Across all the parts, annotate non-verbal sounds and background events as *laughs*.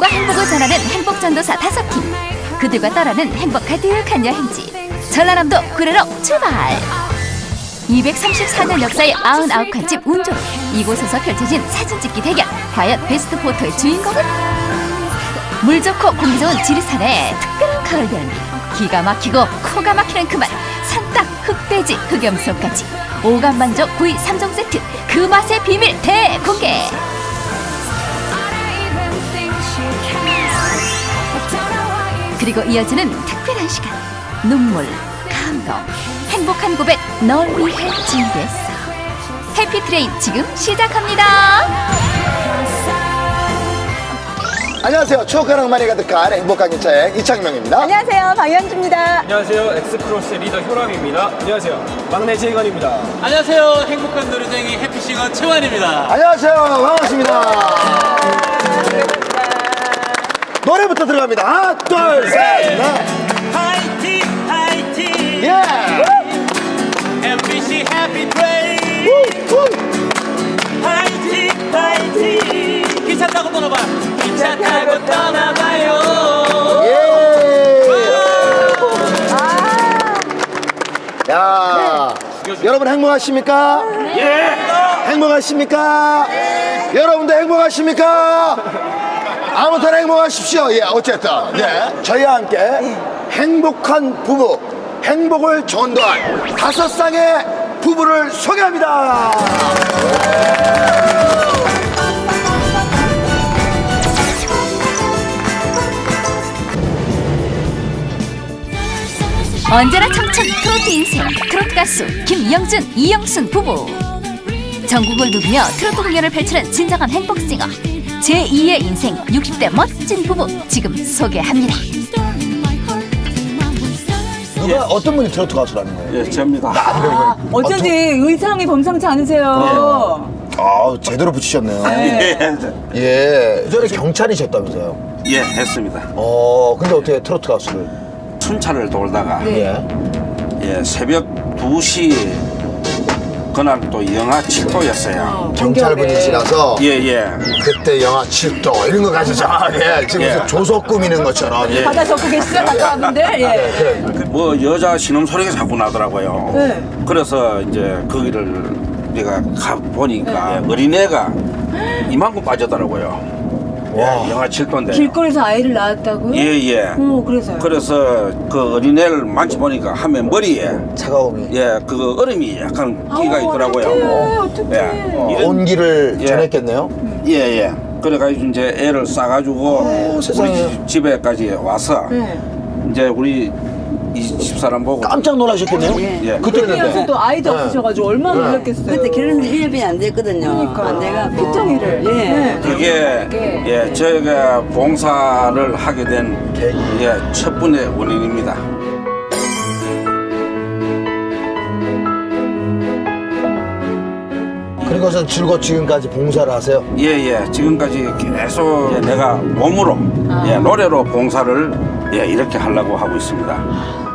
기쁨과 행복을 전하는 행복전도사 다섯 팀. 그들과 떠나는 행복 가득한 여행지. 전라남도 구례로 출발! 234년 역사의 99칸 집 운조. 이곳에서 펼쳐진 사진찍기 대결. 과연 베스트 포토의 주인공은? 물 좋고 공기 좋은 지리산의 특별한 가을 별미 기가 막히고 코가 막히는 그맛 산딱 흑돼지 흑염소까지. 오감 만족 구이 3종 세트. 그 맛의 비밀 대공개 그리고 이어지는 특별한 시간 눈물 감동 행복한 고백 널 위해 준비했어 해피트레인 지금 시작합니다 안녕하세요. 추억과 낭만이 가득한 행복한 기차의 이창명입니다. 안녕하세요, 방현주입니다. 안녕하세요. 엑스크로스 리더 효람입니다. 안녕하세요. 막내 재건입니다. 안녕하세요. 행복한 노래쟁이 해피싱어 최완입니다. 안녕하세요. 반갑습니다. 노래부터 들어갑니다. 하나, 둘, 셋, 넷. 화이팅, 화이팅. 예. MBC 해피 트레인. 우, 우. 화이팅, 화이팅. 기차 타고 떠나봐. 기차 타고 떠나봐요. 예. 야. 여러분 행복하십니까? 예. 행복하십니까? 여러분도 행복하십니까? 아무튼 행복하십시오. 예, 어쨌든. 네. 저희와 함께 행복한 부부, 행복을 전도할 다섯 쌍의 부부를 소개합니다. 언제나 청춘 트로트 인생 트로트 가수 김영준 이영순 부부 전국을 누비며 트로트 공연을 펼치는 진정한 행복싱어 제2의 인생 60대 멋진 부부 지금 소개합니다 누가 어떤 분이 트로트 가수라는 거예요? 예, 접니다. 어쩐지 의상이 범상치 않으세요. 아, 제대로 붙이셨네요. 예, 예. 전에 경찰이셨다면서요? 예, 했습니다. 어, 근데 어떻게 트로트 가수를? 춘차를 돌다가 예. 예, 새벽 2시 그날 또 영하 7도였어요. 경찰분이시라서 예, 예. 그때 영하 7도 이런 거 가지고 예, 지금 예. 무슨 조석 꾸미는 것처럼 예. 바다 적고 계시죠, 바다분들? 예. 그래. 뭐 여자 신음 소리가 자꾸 나더라고요. 네. 그래서 이제 거기를 우리가 가 보니까 어린애가 이만큼 빠졌더라고요. 와. 예, 영하 7도인데. 길거리에서 아이를 낳았다고요? 예, 예. 어, 그래서요. 그래서 그 어린애를 만져 보니까 하면 머리에 차가움이 예, 그 얼음이 약간 끼가 있더라고요. 어떡해, 어떡해. 예. 어, 이런- 온기를 예. 전했겠네요. 예, 예. 그래가지고 이제 애를 싸가지고 세상에. 우리 집- 집에까지 와서 네. 이제 우리 이 집사람 보고 깜짝 놀라셨겠네요. 예. 그때는 그래서 또 아이도 네. 없으셔가지고 얼마나 네. 놀랐겠어요. 그때 결혼 1년이 안 됐거든요. 그러니까. 안 돼가 피덩이를. 예. 네. 그게 예, 저희가 봉사를 하게 된. 예, 첫 번의 원인입니다. 그리고서 즐겁 지금까지 봉사를 하세요. 예, 예. 지금까지 계속 예, 내가 몸으로 예, 노래로 봉사를 예, 이렇게 하려고 하고 있습니다.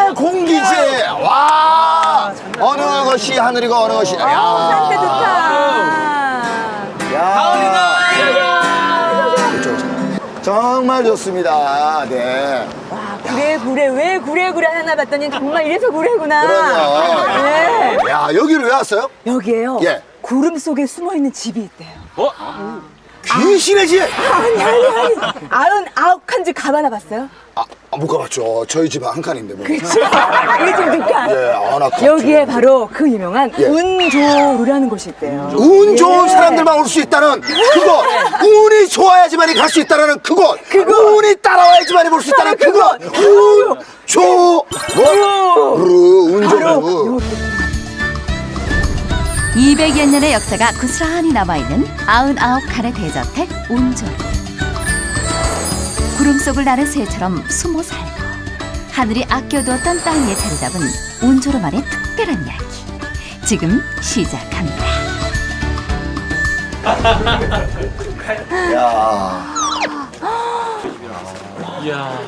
이게 공기지. 와 어느 것이 하늘이고 어느 것이 어, 상태 야. 좋다. 야. 정말 좋습니다. 네. 구례, 구례, 왜 구례, 구례 하나 봤더니 정말 이래서 구례구나. 그럼요. 네. 야 여기를 왜 왔어요? 여기에요. 예. 구름 속에 숨어 있는 집이 있대요. 귀신의 집. 아니, 아니, 아니. 아흔 아홉 칸집 가봐나 봤어요? 아, 못 가봤죠. 저희 집 한 칸인데 뭐. 우리 집두 칸. 예, 안 아깝죠. 여기에 바로 그 유명한 예. 은조루라는 곳이 있대요. 운 좋은 예. 사람들만 올 수 있다는 그곳 *laughs* 운이 좋아야지만이 갈 수 있다는 그곳 운이 따라와야지만이 볼 수 있다는 *laughs* 그곳 운 좋은 운 좋은 200 200여 년의 역사가 고스란히 남아있는 99칸의 대저택 온조리 구름 속을 나는 새처럼 숨어 살고 하늘이 아껴두었던 땅 위에 자리 잡은 온조로만의 특별한 이야기 지금 시작합니다 야 *laughs* 이야.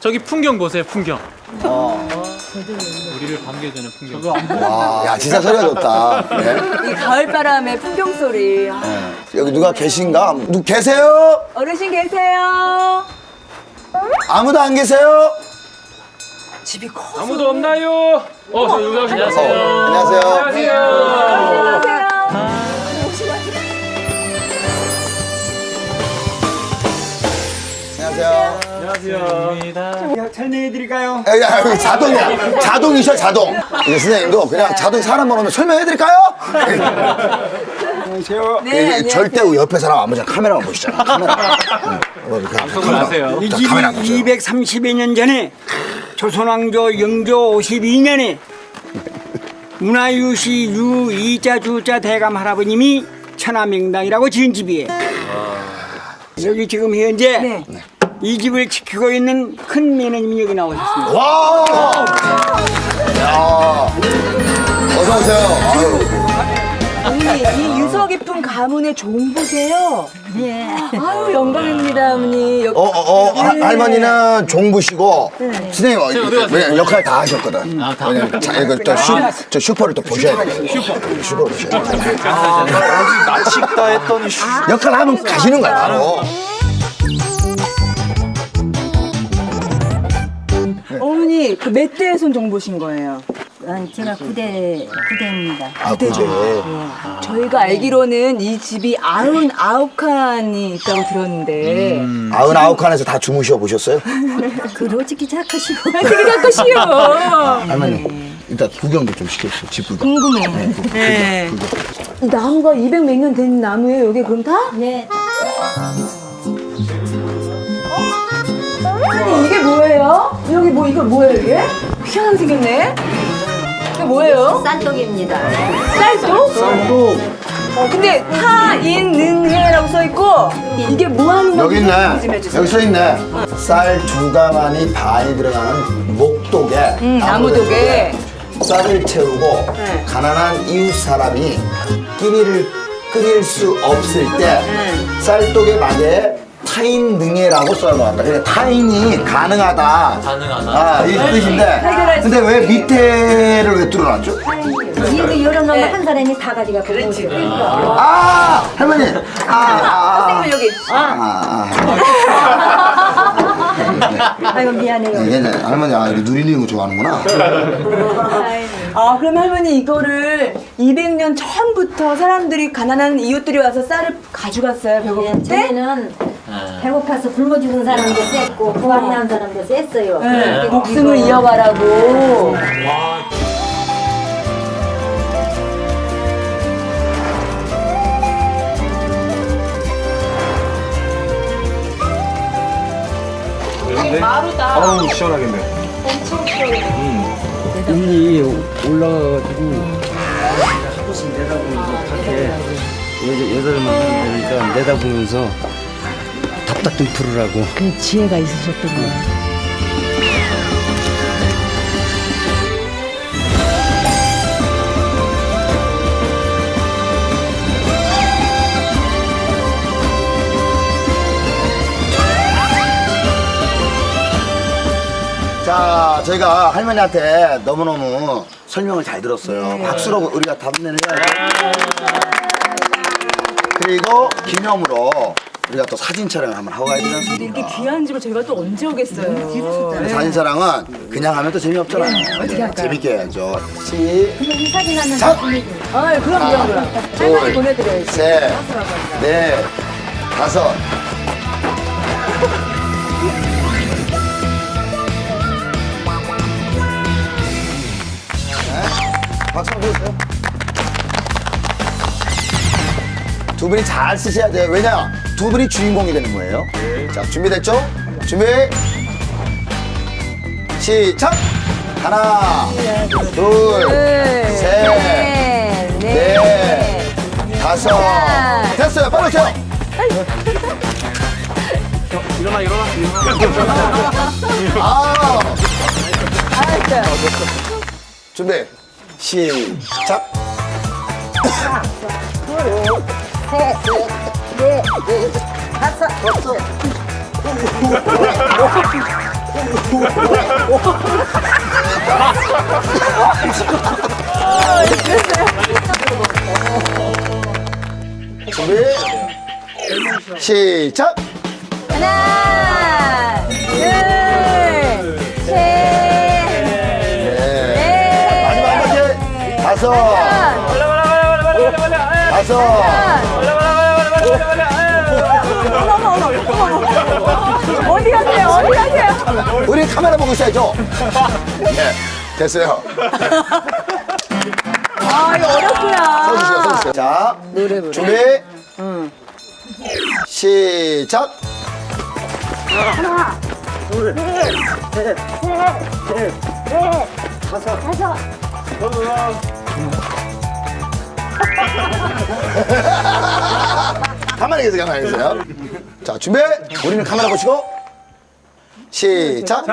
저기 풍경 보세요, 풍경. 어. 우리를 반겨주는 풍경. 와, 야, 진짜 소리가 좋다. 네. 이 가을 바람의 풍경 소리. 아, 여기 누가 계신가? 누 계세요? 어르신 계세요? 아무도 안 계세요? 집이 커. 아무도 없나요? 어, 저 여기 안녕하세요. 안녕하세요. 안녕하세요. 안녕하세요. 안녕하세요. 설명해드릴까요? 야, 야, 자동이야. 자동이셔, 자동. 이제 선생님도 그냥 자동 사람만 오면 설명해드릴까요? 안녕하세요. 네, 이게 안녕하세요. 절대 옆에 사람 안 보잖아. 카메라만 보시잖아. 카메라. 응. 어, 그냥 카메라. 아세요? 이 자, 집이 카메라 보세요. 230여 년 전에 조선왕조 영조 52년에 문화유시 유 이자 주자 대감 할아버님이 천하명당이라고 지은 집이에요. 여기 지금 현재 네. 이 집을 지키고 있는 큰 매너님이 여기 나오셨습니다. 와! 야. 어서 오세요. 아유. 언니, 이 유서 깊은 가문의 종부세요? 예. 아유, 영광입니다, 어머니. 여기- 어, 어, 어, 하- 네. 할머니는 종부시고, 선생님, 어? 왜냐면 역할 다 하셨거든. 아, 다 왜냐면 자, 이거 또 슈, 저 슈퍼를 또 보셔야 돼요. 슈퍼. 슈퍼 보셔야 돼요. 낯익다 했더니 슈. 역할 하면 가시는 거야, 바로. 어머니, 그몇 대에 손 종부신 거예요? 제가 구대 구대입니다. 아, 그제. 저희가 알기로는 이 집이 아흔 아홉 칸이 있다고 들었는데. 음. 아흔아홉 칸에서 다 주무셔 보셨어요? 그로지기 착하시고 되게 작가시요. 할머니, 일단 구경도 좀 시켜주세요, 집 구경. 궁금해. 네. 이 나무가 200 몇 년 된 나무예요, 여기 그럼 다? 네. 여기 뭐, 이거 뭐예요, 이게? 희한하게 생겼네? 이게 뭐예요? 쌀떡입니다. 쌀도? 쌀도. 어, 근데 타인능해라고 써 있고, 이게 뭐 하는 건지 여기 있네. 좀 해주세요. 여기 써 있네. 쌀 두 가마니 반이 들어가는 목독에 음, 나무독에. 쌀을 채우고 네. 가난한 이웃 사람이 끼니를 끓일 수 없을 때 네. 쌀독의 막에 타인 능해라고 써놓았다. 그래 타인이 가능하다. 가능하다. 아, 이 뜻인데. 근데 왜 밑에를 왜 뚫어놨죠? 이거 열어놓으면 한 사람이 다 가지가 그렇지. 아, 할머니. 아, 아, 선생님 여기. 아, 아. 아이고 미안해요. 아. 얘네 할머니 아, 이렇게 누리는 거 좋아하는구나. 아, 그럼 할머니 이거를 200년 전부터 사람들이 가난한 이웃들이 와서 쌀을 가져갔어요, 배고플 예, 때? 전에는 배고파서 굶어 죽은 사람도 셌고 부활난 사람도 셌어요. 네, 목숨을 이거 이어가라고. 아우 시원하겠네. 눈이 올라가가지고. 조금씩 내다보면서 밖에 여, 여덟만 하니까 내다보면서 좀 풀으라고. 그 지혜가 있으셨던 거야. 자, 저희가 할머니한테 너무너무 설명을 잘 들었어요. 박수로 우리가 답변을 해야죠. 그리고 기념으로 우리가 또 사진 촬영을 한번 하고 가야 되지 않습니까? 이렇게 귀한 집을 저희가 또 언제 오겠어요. 근데 사진 촬영은 그냥 하면 또 재미없잖아요. 어떻게 할까요? 재밌게 해야죠. 시, 사진 하는 작! 아, 그럼, 그럼, 그럼. 할머니 보내드려야지. 셋, 넷, 다섯. 네? 박수 한번 주세요. 두 분이 잘 쓰셔야 돼요. 왜냐? 두 분이 주인공이 되는 거예요. 자, 준비됐죠? 준비. 시작! 하나, 둘, 셋, 네, 네. 넷, 다섯. 됐어요. 빨리 오세요. 일어나 일어나. 아. 준비. 시작. 준비. 시작. 하나, 둘, 셋, 네. 마지막 한 바퀴. 다섯. 다섯. 우리 카메라 보고 있어야죠. 네. *laughs* 됐어요. 아, 이거 어렵구나. 서주세요, 서주세요. 자, 노래 부르. 준비. 시작. 가만히 계세요, 가만히 계세요. 자, 준비. 우리는 카메라 보시고. 시작.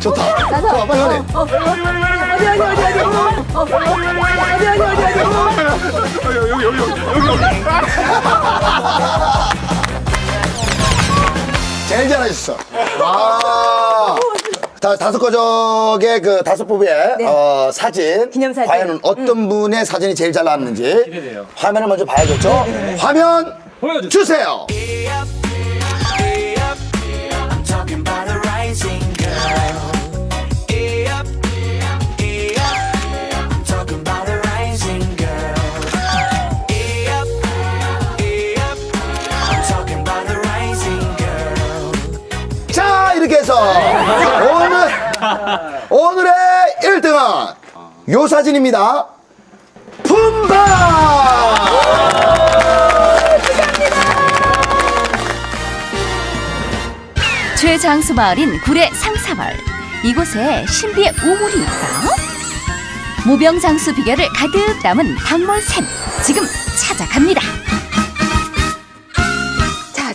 좋다. 좋아, 빨리 빨리. 어디, 어디, 어디, 어디. 어, 어디, 어디, 어디, 어디. 제일 잘하셨어. 와. 다, 다섯 거적의 그 다섯 부부의 어, 사진. 네. 기념사진. 음. 과연 어떤 분의 사진이 제일 잘 나왔는지. 기대돼요. 화면을 먼저 봐야겠죠? 네, 화면 보여주세요. 주세요. 자, 이렇게 해서 오늘, 오늘의 1등은 요 사진입니다. 품바! 최장수 마을인 구례 상사마을. 이곳에 신비의 우물이 있다. 무병장수 비결을 가득 담은 박물샘. 지금 찾아갑니다. 자,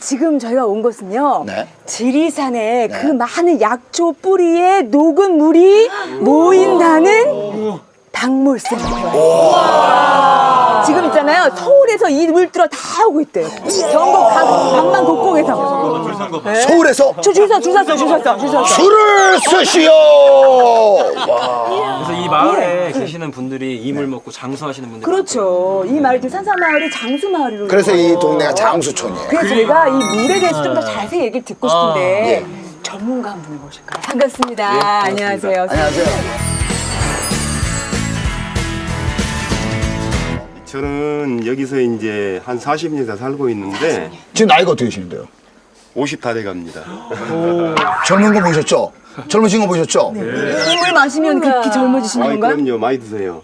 지금 저희가 온 곳은요. 네. 지리산에 그 많은 약초 뿌리에 녹은 물이 모인다는 박물샘이에요. 지금 있잖아요. 서울에서 이 물들어 다 오고 있대요. 전국 각 방방 곳곳에서. 서울에서 저줄 서, 줄 섰어, 줄 섰어, 줄 섰어. 술을 쓰시오! 와. 그래서 이 마을에 계시는 분들이 이물 먹고 장수하시는 분들. 그렇죠. 이 마을, 지금 산사마을이 장수마을이로. 그래서 이. 동네가 장수촌이에요. 그래서 제가 이 물에 대해서 좀 더 자세히 얘기를 듣고 싶은데 예. 전문가 한 분을 모실까요? 반갑습니다. 안녕하세요. 안녕하세요. 저는 여기서 이제 한 40년 다 살고 있는데 지금 나이가 어떻게 되시는데요? 50 다 돼갑니다. 젊은 거 보셨죠? 젊으신 거 보셨죠? 이물 마시면 그렇게 젊어지시는 아이 건가요? 그럼요 많이 드세요.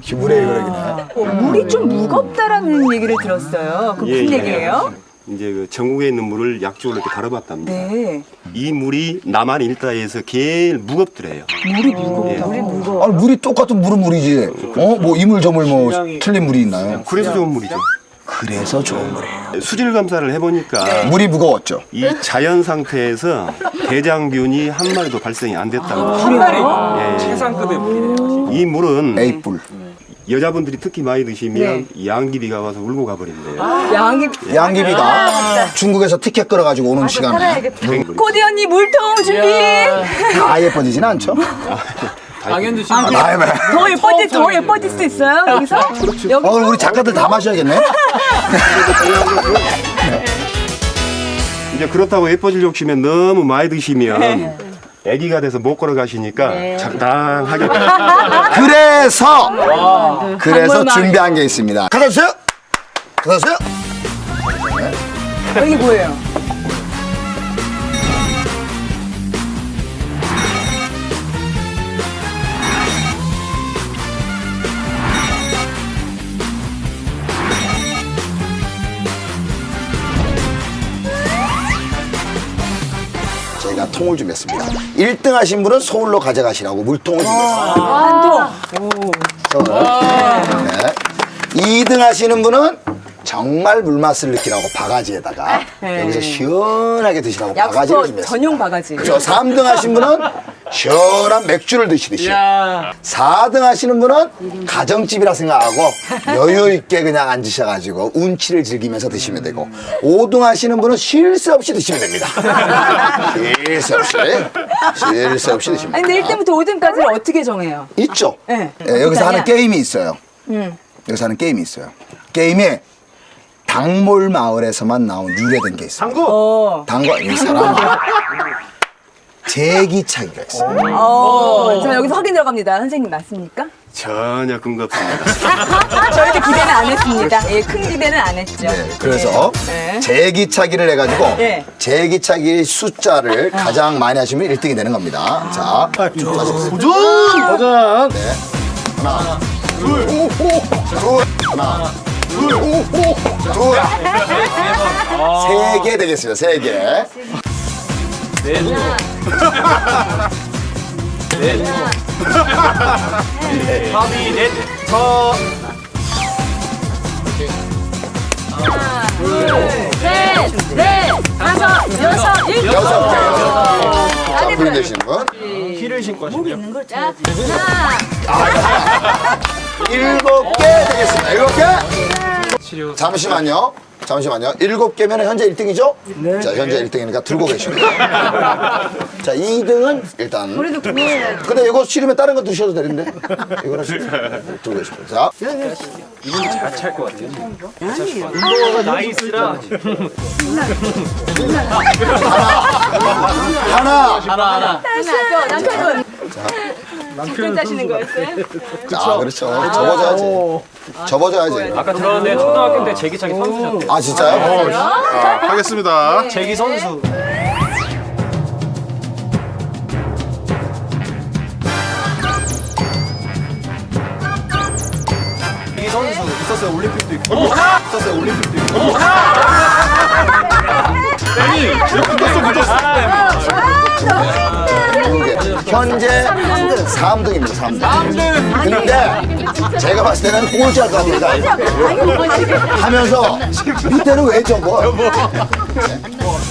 기분의 혈액이네. 어, 물이 좀 무겁다라는 얘기를 들었어요. 그 무슨 예, 예. 얘기예요? 이제 그 전국에 있는 물을 약적으로 이렇게 다뤄봤답니다. 네. 이 물이 남한 일대에서 제일 무겁더래요. 물이 무겁다. 물이 무거워. 아니, 물이 똑같은 물은 물이지. 어? 뭐 이물 저물 뭐 틀린 물이 있나요? 그래서 좋은 물이죠. 그래서 좋은 물이에요. 수질 검사를 해보니까 물이 무거웠죠. 이 자연 상태에서 대장균이 한 마리도 발생이 안 됐답니다. 한 마리? 예, 예. 최상급의 물이네요. 이 물은 에이뿔. 여자분들이 특히 많이 드시면 양귀비가 와서 울고 가버린대요. 양이 양귀비가 중국에서 티켓 끌어가지고 오는 시간에 코디 언니 물통 준비. 다 예뻐지진 않죠? 당연히 씨. 아, 다 예뻐. 더 예뻐질 더 예뻐질 수 있어요 여기서? 여기 어, 그럼 우리 작가들 다 마셔야겠네? *laughs* 이제 그렇다고 예뻐질 욕심에 너무 많이 드시면 아기가 돼서 못 걸어가시니까 적당하게 *laughs* 그래서 그래서 방울마을. 준비한 게 있습니다. 갖다 주세요. 갖다 주세요. 여기 뭐예요? 통을 준비했습니다. 1등 하신 분은 서울로 가져가시라고 물통을 준비했습니다. 한통. 네. 2등 하시는 분은 정말 물맛을 느끼라고 바가지에다가 여기서 시원하게 드시라고 바가지를 약수터 준비했습니다. 전용 바가지. 그렇죠. 3등 하신 분은 시원한 맥주를 드시듯이. 야 4등 하시는 분은 가정집이라 생각하고 여유 있게 그냥 앉으셔가지고 운치를 즐기면서 드시면 되고 5등 하시는 분은 쉴 새 없이 드시면 됩니다. *laughs* 쉴 새 없이. 쉴 새 없이 드시면 아니, 근데 됩니다. 1등부터 5등까지를 어떻게 정해요? 있죠. 네. 예, 여기서 하는? 게임이 있어요. 음. 여기서 하는 게임이 있어요. 게임에 당몰 마을에서만 나온 유래된 게 있어요. 어. 당과 이 사람 *laughs* 제기차기가 있어요. 어. 자, 여기서 확인 들어갑니다. 선생님 맞습니까? 전혀 없습니다. *laughs* 저희도 기대는 안 했습니다. 예, 큰 기대는 안 했죠. 네, 그래서 네. 제기차기를 해가지고 네. 제기차기 숫자를 가장 많이 하시면 1등이 되는 겁니다. 자, 도전! 도전. 네. 하나, 둘, 오, 오, 둘, 하나, 둘, 오, 오, 둘. 세개 되겠습니다. 세 개. 합이 넷, 저 여섯 개. 자, 부인 되시는 분. 힐을 신고 하시네요. 일곱 개 되겠습니다. 일곱 개. 잠시만요. 잠시만요. 일곱 개면 현재 1등이죠? 자, 현재 1등이니까 들고 계십니다. *laughs* 자, 2등은 일단. 그래도 근데 이거 싫으면 다른 거 드셔도 되는데. 이거 하시죠. 들고 계십니다. 자, 이분이 잘찰 것 같아요. 운동화가 나이스라 *laughs* 하나. 하나 하나 남편 분. 남편 짜시는 거였어요? 자, *laughs* 그렇죠. 접어줘야지. 접어줘야지. 아까 들었는데 초등학교 때 제기차기 선수셨대. 아, 진짜요? 자, 하겠습니다. 제기 선수. 제기 선수 있었어요. 올림픽도 있고. 있었어요. 올림픽도 있고. 두 개. 현재 3등 입니다. 3등. 근데 제가 봤을 때는 꼴찌할 것 같습니다. 하면서 밑에는 왜 접어?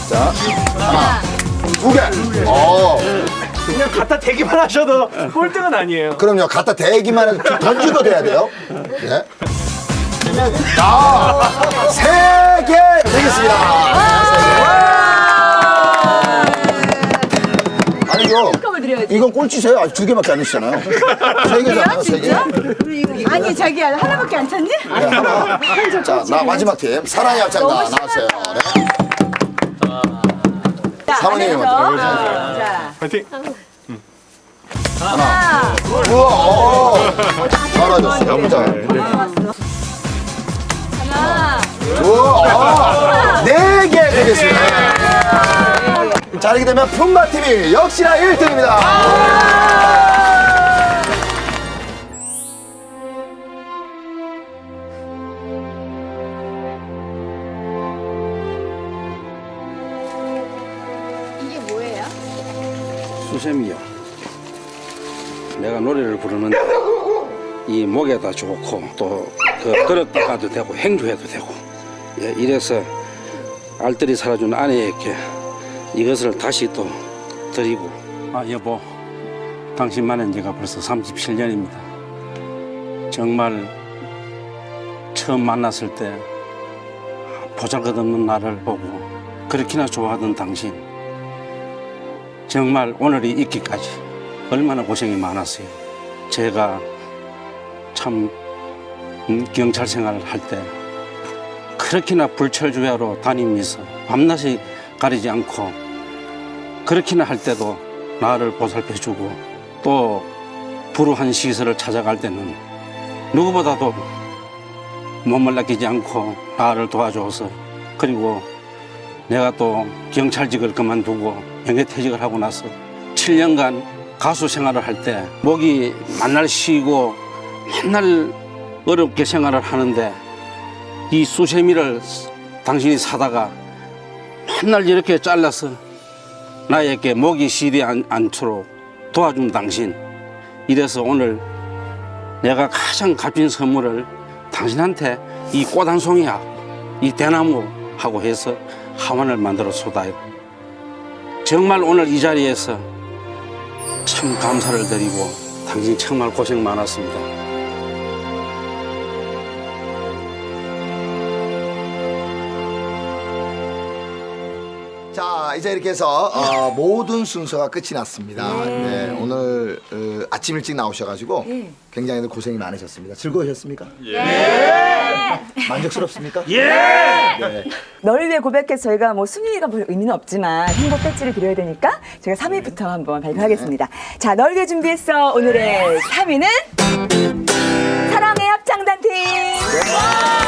자, 하나, 두 개. 어, 그냥 갖다 대기만 하셔도 꼴등은 아니에요. 그럼요. 갖다 대기만 해도 좀 던지고 돼야 돼요. 예. 아, 세개 되겠습니다. 아니죠. 이건 꼴찌세요. 아직 두 개밖에 안 했잖아요. 세 개잖아요. 세 개. 아니, 자기야, 하나밖에 안 찼니? 네, 하나. 자, 나 마지막 팀 사랑의 합창단 나왔어요. 네. 사모님이 먼저. 자, 파이팅! 우와, 오. 잘하셨어요. 너무 잘. 우와, 네개 되겠습니다. 자, 이렇게 되면 품바TV 역시나 1등입니다. 수세미요. 내가 노래를 부르는데 이 목에다 좋고 또그 닦아도 되고 행주해도 되고 예, 이래서 알뜰히 살아준 아내에게 이것을 다시 또 드리고 아 여보 당신 만난 지가 벌써 37년입니다. 정말 처음 만났을 때 보잘것없는 나를 보고 그렇게나 좋아하던 당신 정말 오늘이 있기까지 얼마나 고생이 많았어요. 제가 참 음, 경찰 생활을 할 때 그렇게나 불철주야로 다니면서 밤낮이 가리지 않고 그렇게나 할 때도 나를 보살펴 주고 또 불우한 시설을 찾아갈 때는 누구보다도 몸을 맡기지 않고 나를 도와줘서 그리고 내가 또 경찰직을 그만두고 영예퇴직을 하고 나서 7년간 가수 생활을 할 때 목이 만날 쉬고 맨날 어렵게 생활을 하는데 이 수세미를 당신이 사다가 맨날 이렇게 잘라서 나에게 목이 시리 않, 않도록 도와준 당신. 이래서 오늘 내가 가장 값진 선물을 당신한테 이 꽃 한 송이야, 이 대나무 하고 해서 하원을 만들어 쏟아요. 정말 오늘 이 자리에서 참 감사를 드리고 당신 정말 고생 많았습니다. 자, 이제 이렇게 해서 어, 모든 순서가 끝이 났습니다. 네, 오늘 어, 아침 일찍 나오셔가지고 굉장히 고생이 많으셨습니다. 즐거우셨습니까? 예. 만족스럽습니까? 예. 네. 널 위해 고백해서 저희가 뭐 순위가 별 의미는 없지만 행복 배지를 드려야 되니까 제가 3위부터 한번 발표하겠습니다. 자, 널 위해 준비했어. 오늘의 3위는 사랑의 합창단 팀. 감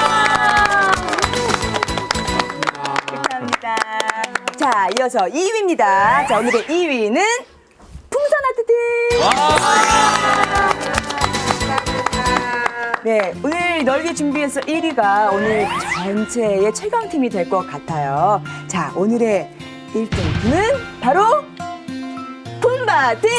자, 이어서 2위입니다. 자, 오늘의 2위는 풍선 아트 팀. 네, 오늘 널리 준비해서 1위가 오늘 전체의 최강팀이 될 것 같아요. 자, 오늘의 1등 팀은 바로 품바팀!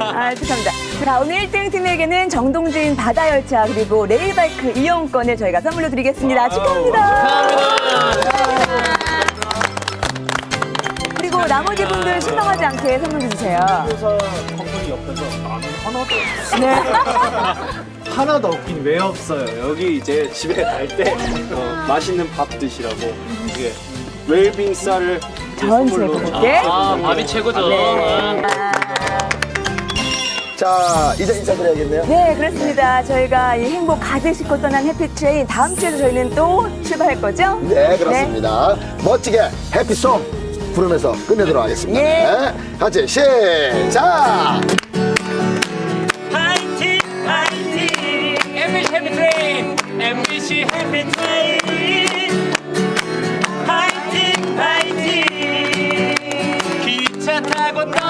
아, 축하합니다. 자, 오늘 1등 팀에게는 정동진 바다 열차 그리고 레일바이크 이용권을 저희가 선물로 드리겠습니다. 축하합니다. 그리고 나머지 분들 실망하지 않게 선물 주세요. 커플이 옆에서 라면 하나도 네. *laughs* 하나도 없긴 왜 없어요? 여기 이제 집에 갈때 어, 맛있는 밥 드시라고 이게 웰빙 쌀을 이제 선물로 분께 아, 밥이 최고죠. 네. 자, 이제 인사드려야겠네요. 네, 그렇습니다. 저희가 이 행복 가득 싣고 떠난 해피트레인 다음 주에도 저희는 또 출발할 거죠? 네, 그렇습니다. 멋지게 해피송 부르면서 끝내도록 하겠습니다. 예. 네. 같이 시작! 파이팅, 파이팅. MBC 해피 트레인. MBC 해피 트레인. 파이팅, 파이팅. 기차 타고 나